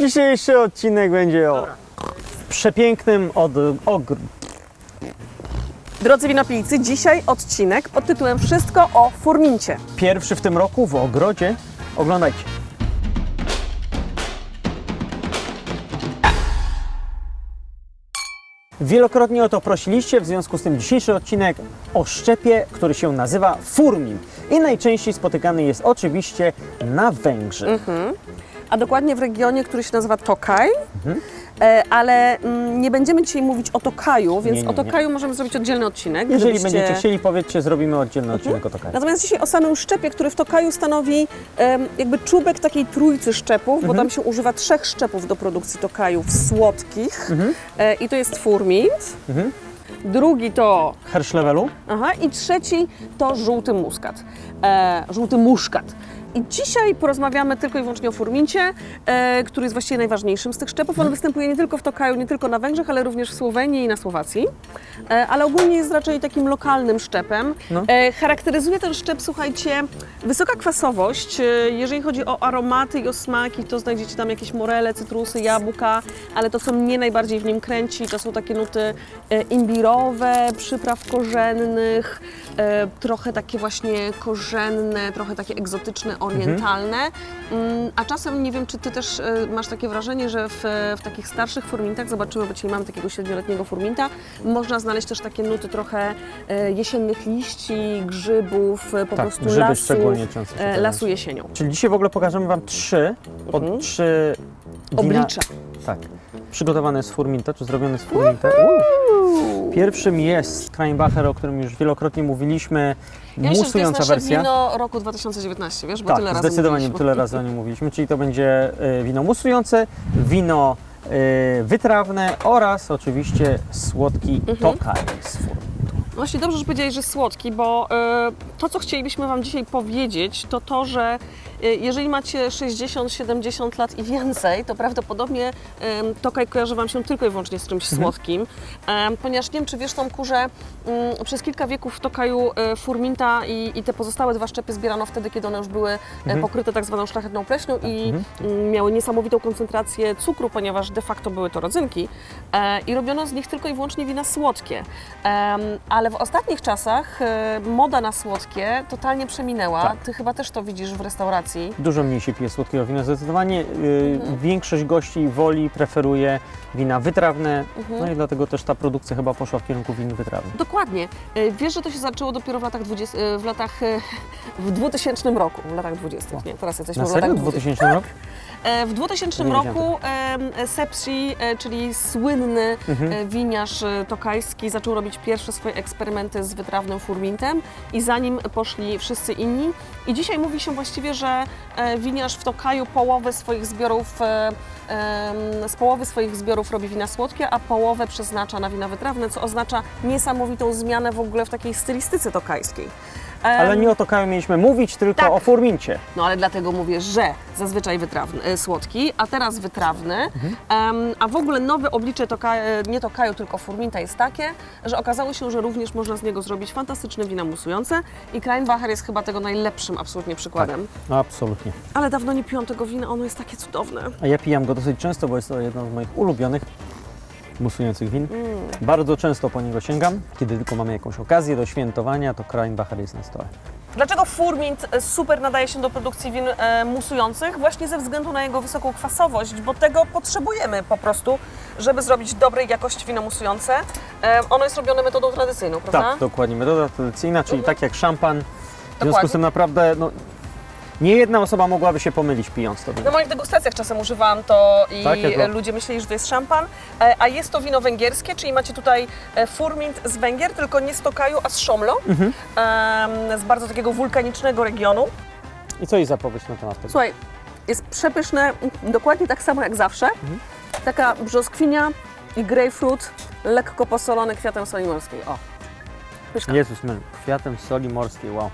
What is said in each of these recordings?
Dzisiejszy odcinek będzie o przepięknym od ogr... Drodzy winopijcy, dzisiaj odcinek pod tytułem Wszystko o furmincie. Pierwszy w tym roku w ogrodzie. Oglądajcie. Wielokrotnie o to prosiliście, w związku z tym dzisiejszy odcinek o szczepie, który się nazywa furmin. I najczęściej spotykany jest oczywiście na Węgrzech. A dokładnie w regionie, który się nazywa Tokaj. E, ale mm, nie będziemy dzisiaj mówić o Tokaju, więc Nie, nie, o Tokaju możemy zrobić oddzielny odcinek. Jeżeli żebyście- będziecie chcieli, powiedzcie, zrobimy oddzielny odcinek o Tokaju. Natomiast dzisiaj o samym szczepie, który w Tokaju stanowi em, jakby czubek takiej trójcy szczepów, bo tam się używa trzech szczepów do produkcji Tokajów słodkich. E, I to jest furmint. Mhm. Drugi to Herszlewelu? Aha, i trzeci to żółty muskat, e, żółty muszkat. I dzisiaj porozmawiamy tylko i wyłącznie o furmincie, e, który jest właściwie najważniejszym z tych szczepów. On występuje nie tylko w Tokaju, nie tylko na Węgrzech, ale również w Słowenii i na Słowacji. E, ale ogólnie jest raczej takim lokalnym szczepem. No. E, charakteryzuje ten szczep, słuchajcie, wysoka kwasowość. E, jeżeli chodzi o aromaty i o smaki, to znajdziecie tam jakieś morele, cytrusy, jabłka, ale to, co mnie najbardziej w nim kręci, to są takie nuty e, imbirowe, przypraw korzennych, e, trochę takie właśnie korzenne, trochę takie egzotyczne, orientalne. Mm, A czasem, nie wiem, czy Ty też e, masz takie wrażenie, że w, w takich starszych furmintach, zobaczymy, bo dzisiaj mamy takiego siedmioletniego furminta, można znaleźć też takie nuty trochę e, jesiennych liści, grzybów, e, po Tak, prostu grzyby lasu, szczególnie często się e, pojawiają. lasu jesienią. Czyli dzisiaj w ogóle pokażemy Wam trzy, od Mhm. trzy wina, Oblicza. Tak. Przygotowane z furminta, czy zrobione z furminta. Uuu. Pierwszym jest Kreinbacher, o którym już wielokrotnie mówiliśmy. Ja myślę, że to jest nasze wersja. wino roku 2019, wiesz, bo tak, tyle razy zdecydowanie mówiliśmy. tyle razy o nim mówiliśmy. Czyli to będzie y, wino musujące, wino y, wytrawne oraz oczywiście słodki Mhm. tokaj z. Właśnie dobrze, że powiedziałeś, że słodki, bo e, to, co chcielibyśmy Wam dzisiaj powiedzieć, to to, że jeżeli macie 60, 70 lat i więcej, to prawdopodobnie Tokaj kojarzy Wam się tylko i wyłącznie z czymś słodkim, e, ponieważ nie wiem, czy wiesz Tomku, że mm, przez kilka wieków w Tokaju e, furminta i, i te pozostałe dwa szczepy zbierano wtedy, kiedy one już były e, pokryte tak zwaną szlachetną pleśnią i mm, miały niesamowitą koncentrację cukru, ponieważ de facto były to rodzynki e, i robiono z nich tylko i wyłącznie wina słodkie. Ale w ostatnich czasach moda na słodkie totalnie przeminęła. Tak. Ty chyba też to widzisz w restauracji. Dużo mniej się pije słodkiego wina. Zdecydowanie y, Mhm. większość gości woli, preferuje wina wytrawne. Mhm. No i dlatego też ta produkcja chyba poszła w kierunku win wytrawnych. Dokładnie. E, Wiesz, że to się zaczęło dopiero w latach 20, e, w latach w 2000 roku, w latach 20. Nie, teraz jesteśmy Na w serio? latach 2000 rok? E, W 2000 Nie wiedziałem roku e, Sepsi, e, czyli słynny Mhm. e, winiarz e, tokajski, zaczął robić pierwsze swoje eksperymenty z wytrawnym furmintem i za nim poszli wszyscy inni. I dzisiaj mówi się właściwie, że e, winiarz w Tokaju połowę swoich zbiorów, e, em, z połowy swoich zbiorów robi wina słodkie, a połowę przeznacza na wina wytrawne, co oznacza niesamowitą zmianę w ogóle w takiej stylistyce tokajskiej. Ale nie o tokaju mieliśmy mówić, tylko tak. o furmincie. no ale dlatego mówię, że zazwyczaj wytrawny, e, słodki, a teraz wytrawny. Mhm. Em, a w ogóle nowe oblicze toka, e, nie tokaju, tylko furminta jest takie, że okazało się, że również można z niego zrobić fantastyczne wina musujące i Kreinbacher jest chyba tego najlepszym absolutnie przykładem. No, absolutnie. Ale dawno nie piłam tego wina, ono jest takie cudowne. A ja pijam go dosyć często, bo jest to jedno z moich ulubionych musujących win. Mm. Bardzo często po niego sięgam. Kiedy tylko mamy jakąś okazję do świętowania, to Kreinbacher jest na stole. Dlaczego furmint super nadaje się do produkcji win e, musujących? Właśnie ze względu na jego wysoką kwasowość, bo tego potrzebujemy po prostu, żeby zrobić dobrej jakości wino musujące. E, ono jest robione metodą tradycyjną, prawda? Tak, dokładnie. Metoda tradycyjna, czyli Mhm. tak jak szampan. W związku z tym naprawdę no, nie jedna osoba mogłaby się pomylić pijąc to wino. Na moich degustacjach czasem używałam to i Tak, jak ludzie myśleli, że to jest szampan, e, a jest to wino węgierskie, czyli macie tutaj e, furmint z Węgier, tylko nie z Tokaju, a z Szomlo, Mhm. em, z bardzo takiego wulkanicznego regionu. I co jest zapowiedź na temat tego? Słuchaj, jest przepyszne, mm, dokładnie tak samo jak zawsze. Mhm. Taka brzoskwinia i grapefruit, lekko posolony kwiatem soli morskiej. O, pyszna, Jezus, my, kwiatem soli morskiej, wow.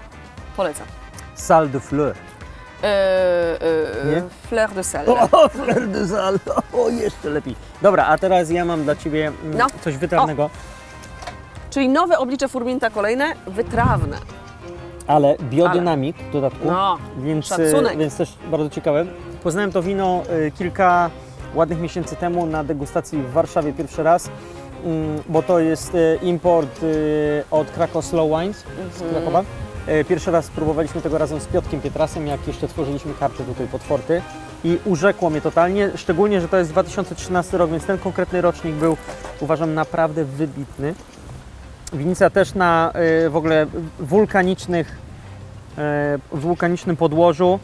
polecam. Sal de fleur. Nie? fleur de sel. O, fleur de sal, o, jeszcze lepiej. Dobra, a teraz ja mam dla Ciebie mm, No. coś wytrawnego, Czyli nowe oblicze furminta kolejne, wytrawne. ale biodynamik w dodatku, No, więc, szacunek. y, więc też bardzo ciekawe. Poznałem to wino y, kilka ładnych miesięcy temu na degustacji w Warszawie pierwszy raz, mm, bo to jest e, import e, od Krakow Slow Wines z Mhm. Krakowa. E, Pierwszy raz spróbowaliśmy tego razem z Piotkiem Pietrasem, jak jeszcze tworzyliśmy karty tutaj pod forty i urzekło mnie totalnie, szczególnie, że to jest 2013 rok, więc ten konkretny rocznik był uważam naprawdę wybitny. Winica też na e, w ogóle wulkanicznych, e, wulkanicznym podłożu.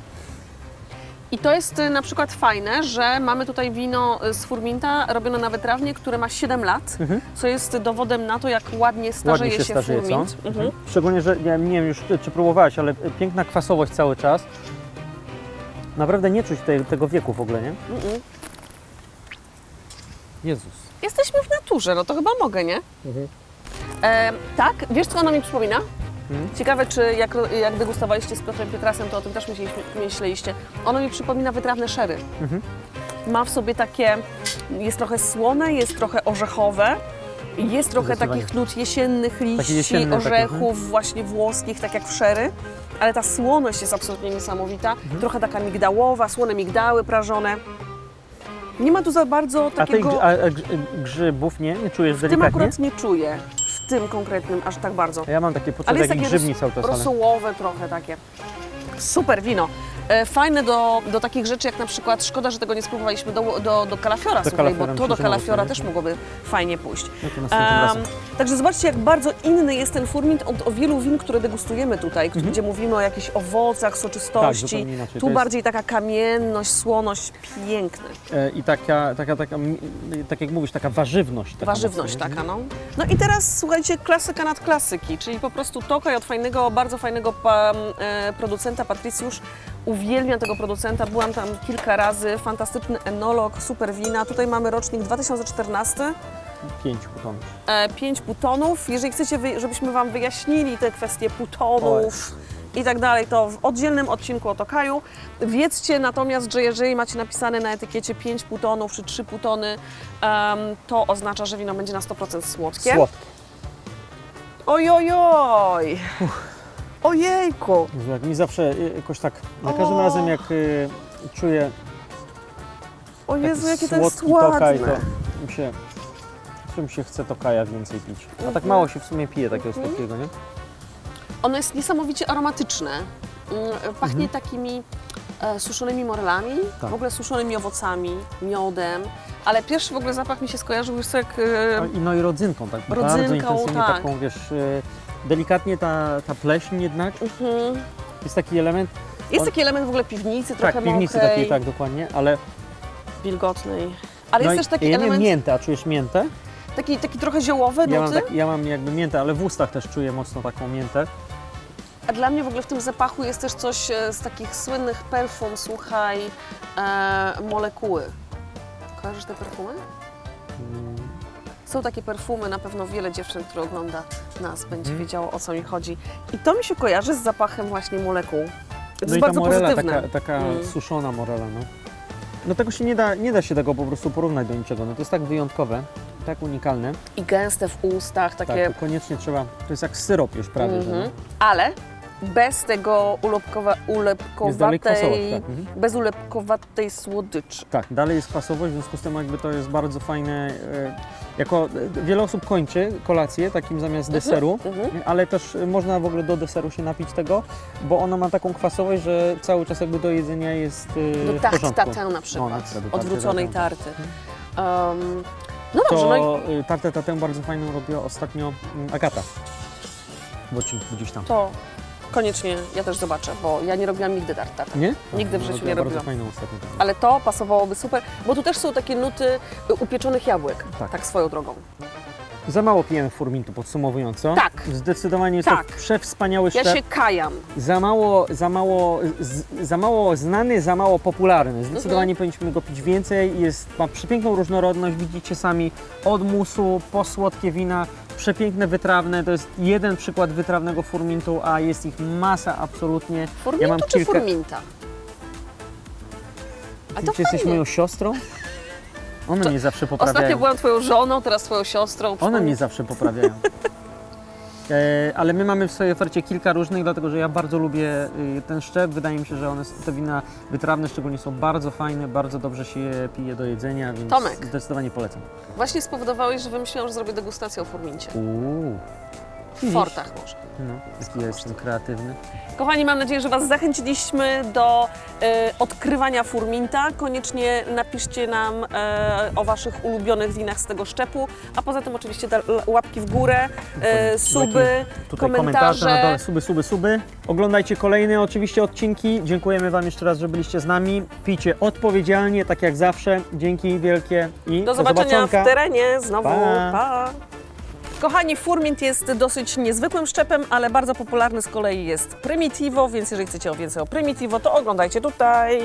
I to jest y, na przykład fajne, że mamy tutaj wino y, z Furminta robione na wytrawnie, które ma 7 lat, Mhm. co jest dowodem na to, jak ładnie starzeje Ładnie się się, starzeje, co? Furmint. Mhm. Szczególnie, że ja nie wiem już, czy, próbowałaś, ale piękna kwasowość cały czas. Naprawdę nie czuć tej, tego wieku w ogóle, nie? Mhm. Jezus. Jesteśmy w naturze, no to chyba mogę, nie? E, tak, wiesz co ono mi przypomina? Ciekawe, czy jak, jak degustowaliście z Piotrem Pietrasem, to o tym też myśleliśmy, myśleliście. Ono mi przypomina wytrawne szery. Mhm. Ma w sobie takie, jest trochę słone, jest trochę orzechowe, jest trochę Zdecydowanie. takich nut jesiennych liści, jesienne takie, mhm. orzechów właśnie włoskich, tak jak w szery. Ale ta słoność jest absolutnie niesamowita. Mhm. Trochę taka migdałowa, słone migdały prażone. Nie ma tu za bardzo A tej takiego... a, a, grzy- grzybów nie? Nie czujesz W tym delikatnie? akurat nie czuję. Tym konkretnym aż tak bardzo. Ja mam takie Ale poczucie jest jak takie grzybni ros- cały czas. Ale... rosołowe trochę takie. Super wino. E, Fajne do, do takich rzeczy, jak na przykład, szkoda, że tego nie spróbowaliśmy do, do, do kalafiora, Do słuchaj, bo to do kalafiora też mogłoby fajnie pójść. Razem. także zobaczcie, jak bardzo inny jest ten furmint od o wielu win, które degustujemy tutaj, Mhm. gdzie mówimy o jakichś owocach, Tak, soczystości. inaczej. tu To jest- bardziej taka kamienność, słoność, piękne. E, I taka, taka, taka, tak jak mówisz, taka warzywność. Taka Warzywność mocno, taka, no. No i teraz słuchajcie, klasyka nad klasyki, czyli po prostu Tokaj od fajnego, bardzo fajnego pa, e, producenta, Patrycjusz. Uwielbiam tego producenta, byłam tam kilka razy, fantastyczny enolog, super wina. Tutaj mamy rocznik 2014, Pięć ton. e, 5 butonów. Jeżeli chcecie, żebyśmy Wam wyjaśnili te kwestie butonów i tak dalej, to w oddzielnym odcinku o Tokaju. Wiedzcie natomiast, że jeżeli macie napisane na etykiecie 5 butonów czy 3 butony, em, to oznacza, że wino będzie na 100% słodkie. Słodkie. Ojojoj! Ojejku! Jezu, jak mi zawsze y, jakoś tak, za każdym O. razem jak y, czuję O Jezu, jakie to jest słodki tokaj, ładne. to mi się, czym się chce tokaja więcej pić. A tak Mhm. mało się w sumie pije takiego słodkiego, nie? Ono jest niesamowicie aromatyczne. Mm, Pachnie Mhm. takimi e, suszonymi morelami, Tak. w ogóle suszonymi owocami, miodem, ale pierwszy w ogóle zapach mi się skojarzył już jak A, e, I no i rodzynką, tak bardzo Rodzynką, intensywnie tak. taką, wiesz, y, delikatnie ta, ta pleśń jednak, mhm. jest taki element, Jest On- taki element w ogóle piwnicy, trochę tak, piwnicy mokrej, takiej, tak, dokładnie, ale... wilgotnej. Ale no jest i- też taki ja nie element, miętę, a czujesz miętę? taki, taki trochę ziołowy Ja mam, tak, ja mam jakby miętę, ale w ustach też czuję mocno taką miętę. a dla mnie w ogóle w tym zapachu jest też coś e, z takich słynnych perfum, słuchaj, e, molekuły. Kojarzysz te perfumy? Mm, Są takie perfumy, na pewno wiele dziewczyn, które ogląda nas, będzie Mhm. wiedziało o co mi chodzi. I to mi się kojarzy z zapachem właśnie molekuł. To No jest i ta bardzo morela, pozytywne. taka, taka Mm. suszona morela, no. No tego się nie da, nie da się tego po prostu porównać do niczego, no to jest tak wyjątkowe, tak unikalne, I gęste w ustach, takie... tak, koniecznie trzeba, to jest jak syrop już prawie, że Mhm. no. Ale bez tego ulepkowa, kwasowość, ulepkowatej, tak. Mhm. bez ulepkowatej słodyczy. Tak, dalej jest kwasowość, w związku z tym jakby to jest bardzo fajne, e, jako e, wiele osób kończy kolację takim zamiast deseru, Mhm. ale też można w ogóle do deseru się napić tego, bo ono ma taką kwasowość, że cały czas jakby do jedzenia jest e, Do w tart porządku. tatę na przykład, na przykład tarty odwróconej tatin. tarty. Um, no dobrze, no i To y, tartę tatę bardzo fajną robiła ostatnio mm, Agata w odcinku gdzieś tam. to koniecznie ja też zobaczę, bo ja nie robiłam nigdy tart tatę. Nie? Nigdy w No, życiu nie bardzo robiłam. fajną ostatnio. Ale to pasowałoby super, bo tu też są takie nuty y, upieczonych jabłek, Tak. tak, swoją drogą. Za mało pijemy furmintu, podsumowująco. Tak. Zdecydowanie jest Tak. to przewspaniały Ja szczep. się kajam. Za mało, za mało, z, za mało znany, za mało popularny. Zdecydowanie Mhm. powinniśmy go pić więcej. Jest, ma przepiękną różnorodność, widzicie sami, od musu po słodkie wina, przepiękne wytrawne. To jest jeden przykład wytrawnego furmintu, a jest ich masa absolutnie. Furmintu mam czy kilka- furminta? A Ty to czy jesteś fajnie. moją siostrą? One mnie zawsze Ostatnio poprawiają. byłam twoją żoną, teraz twoją siostrą. One mnie zawsze poprawiają. E, ale my mamy w swojej ofercie kilka różnych, dlatego że ja bardzo lubię y, ten szczep. Wydaje mi się, że one, te wina wytrawne szczególnie są bardzo fajne, bardzo dobrze się je pije do jedzenia, więc Tomek. zdecydowanie polecam. Właśnie spowodowałeś, że wymyśliłam, że zrobię degustację o furmincie. Uuu. W fortach może. No, jaki ja jestem kreatywny. Kochani, mam nadzieję, że Was zachęciliśmy do e, odkrywania furminta. Koniecznie napiszcie nam e, o Waszych ulubionych winach z tego szczepu, a poza tym oczywiście da, łapki w górę, e, suby, Tutaj komentarze na dole, suby, suby, suby. Oglądajcie kolejne oczywiście odcinki. Dziękujemy Wam jeszcze raz, że byliście z nami. Pijcie odpowiedzialnie, tak jak zawsze. Dzięki wielkie i Do zobaczenia w zobaczonka. terenie znowu. Pa. pa. Kochani, furmint jest dosyć niezwykłym szczepem, ale bardzo popularny z kolei jest Primitivo, więc jeżeli chcecie o więcej o Primitivo, to oglądajcie tutaj.